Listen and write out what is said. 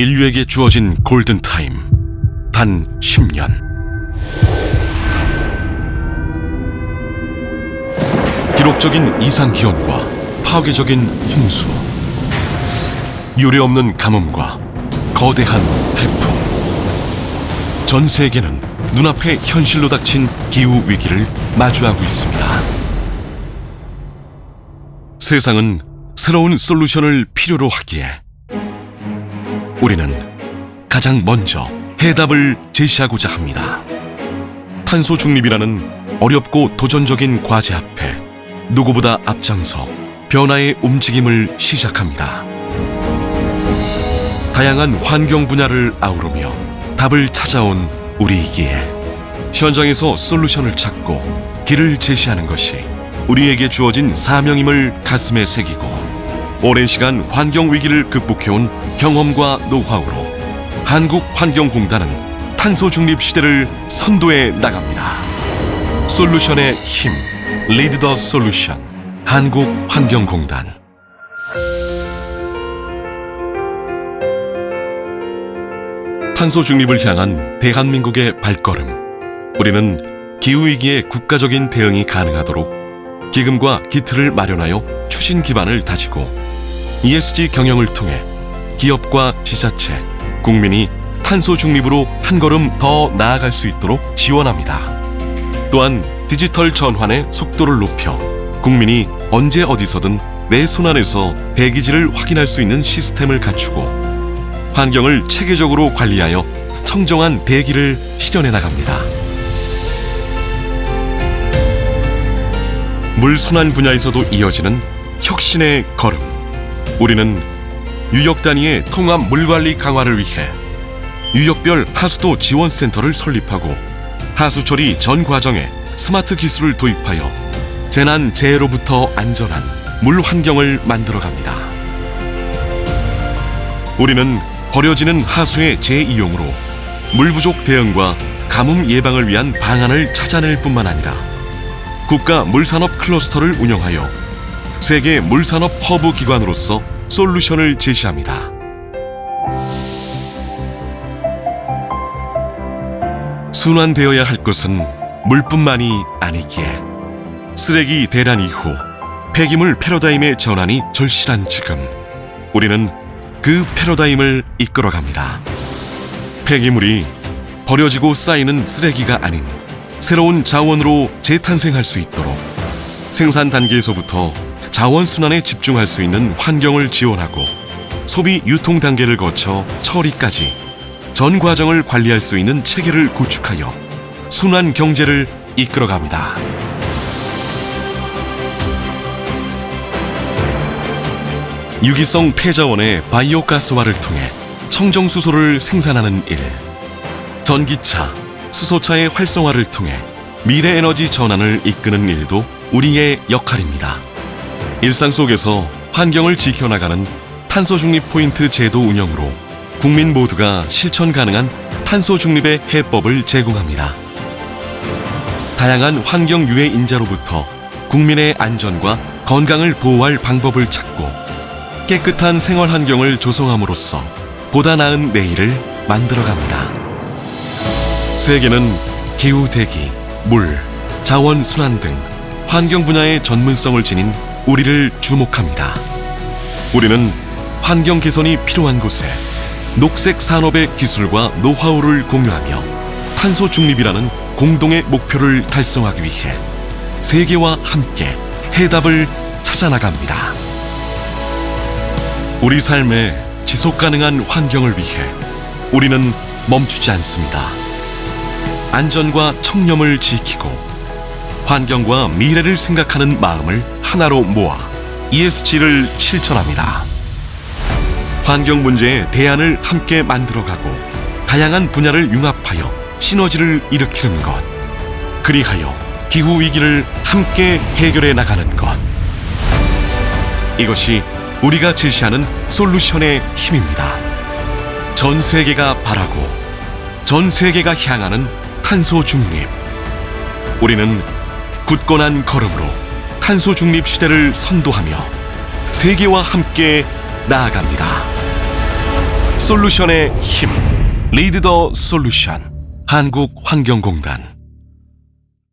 인류에게 주어진 골든타임. 단 10년. 기록적인 이상기온과 파괴적인 홍수. 유례없는 가뭄과 거대한 태풍. 전 세계는 눈앞에 현실로 닥친 기후 위기를 마주하고 있습니다. 세상은 새로운 솔루션을 필요로 하기에 우리는 가장 먼저 해답을 제시하고자 합니다. 탄소 중립이라는 어렵고 도전적인 과제 앞에 누구보다 앞장서 변화의 움직임을 시작합니다. 다양한 환경 분야를 아우르며 답을 찾아온 우리이기에 현장에서 솔루션을 찾고 길을 제시하는 것이 우리에게 주어진 사명임을 가슴에 새기고 오랜 시간 환경 위기를 극복해온 경험과 노하우로 한국환경공단은 탄소 중립 시대를 선도해 나갑니다. 솔루션의 힘, 리드 더 솔루션, 한국환경공단. 탄소 중립을 향한 대한민국의 발걸음. 우리는 기후 위기에 국가적인 대응이 가능하도록 기금과 기틀을 마련하여 추진 기반을 다지고 ESG 경영을 통해 기업과 지자체, 국민이 탄소 중립으로 한 걸음 더 나아갈 수 있도록 지원합니다. 또한 디지털 전환의 속도를 높여 국민이 언제 어디서든 내 손안에서 대기질을 확인할 수 있는 시스템을 갖추고 환경을 체계적으로 관리하여 청정한 대기를 실현해 나갑니다. 물 순환 분야에서도 이어지는 혁신의 걸음. 우리는 유역 단위의 통합 물 관리 강화를 위해 유역별 하수도 지원 센터를 설립하고 하수 처리 전 과정에 스마트 기술을 도입하여 재난 재해로부터 안전한 물 환경을 만들어 갑니다. 우리는 버려지는 하수의 재이용으로 물 부족 대응과 가뭄 예방을 위한 방안을 찾아낼 뿐만 아니라 국가 물산업 클러스터를 운영하여 세계 물산업 허브 기관으로서 솔루션을 제시합니다. 순환되어야 할 것은 물뿐만이 아니기에 쓰레기 대란 이후 폐기물 패러다임의 전환이 절실한 지금 우리는 그 패러다임을 이끌어갑니다. 폐기물이 버려지고 쌓이는 쓰레기가 아닌 새로운 자원으로 재탄생할 수 있도록 생산 단계에서부터 자원 순환에 집중할 수 있는 환경을 지원하고 소비 유통 단계를 거쳐 처리까지 전 과정을 관리할 수 있는 체계를 구축하여 순환 경제를 이끌어갑니다. 유기성 폐자원의 바이오가스화를 통해 청정수소를 생산하는 일, 전기차, 수소차의 활성화를 통해 미래 에너지 전환을 이끄는 일도 우리의 역할입니다. 일상 속에서 환경을 지켜나가는 탄소 중립 포인트 제도 운영으로 국민 모두가 실천 가능한 탄소 중립의 해법을 제공합니다. 다양한 환경 유해 인자로부터 국민의 안전과 건강을 보호할 방법을 찾고 깨끗한 생활 환경을 조성함으로써 보다 나은 내일을 만들어갑니다. 세계는 기후 대기, 물, 자원 순환 등 환경 분야의 전문성을 지닌 우리를 주목합니다. 우리는 환경 개선이 필요한 곳에 녹색 산업의 기술과 노하우를 공유하며 탄소 중립이라는 공동의 목표를 달성하기 위해 세계와 함께 해답을 찾아 나갑니다. 우리 삶의 지속 가능한 환경을 위해 우리는 멈추지 않습니다. 안전과 청렴을 지키고 환경과 미래를 생각하는 마음을 하나로 모아 ESG를 실천합니다. 환경 문제의 대안을 함께 만들어가고 다양한 분야를 융합하여 시너지를 일으키는 것. 그리하여 기후 위기를 함께 해결해 나가는 것. 이것이 우리가 제시하는 솔루션의 힘입니다. 전 세계가 바라고 전 세계가 향하는 탄소 중립. 우리는 굳건한 걸음으로 탄소 중립 시대를 선도하며 세계와 함께 나아갑니다. 솔루션의 힘 리드 더 솔루션 한국환경공단